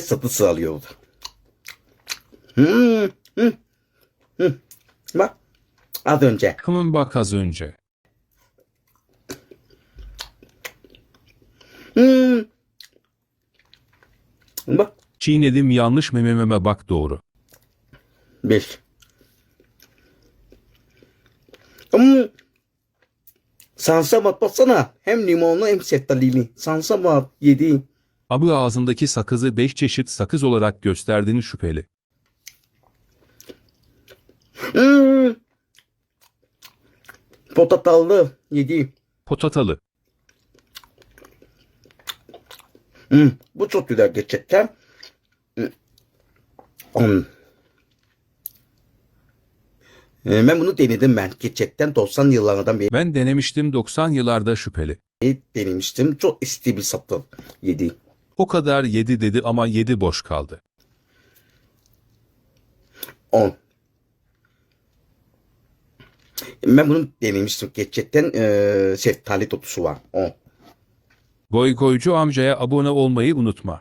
satır ve. Hmm, hmm, hmm. Bak az önce. Hemen bak az önce. Hmm. Bak Çiğnedim yanlış memememe bak doğru. beş. Hmm. Sansa bat baksana. Hem limonlu hem seftalili. Sansa bat yedi. Abi ağzındaki sakızı 5 çeşit sakız olarak gösterdiğin şüpheli. Hmm. Potatallı yedi. Potatalı. Hmm, bu çok güzel gerçekten. Hmm. Hmm. Ee, Ben bunu denedim ben. Gerçekten 90 yıllardan beri Ben denemiştim 90 yıllarda şüpheli. denemiştim. Çok isti bir satır yedi. O kadar yedi dedi ama yedi boş kaldı. 10. Ben bunu denemiştim. Gerçekten e, şeftali dokusu var. 10. Goy goycu amcaya abone olmayı unutma.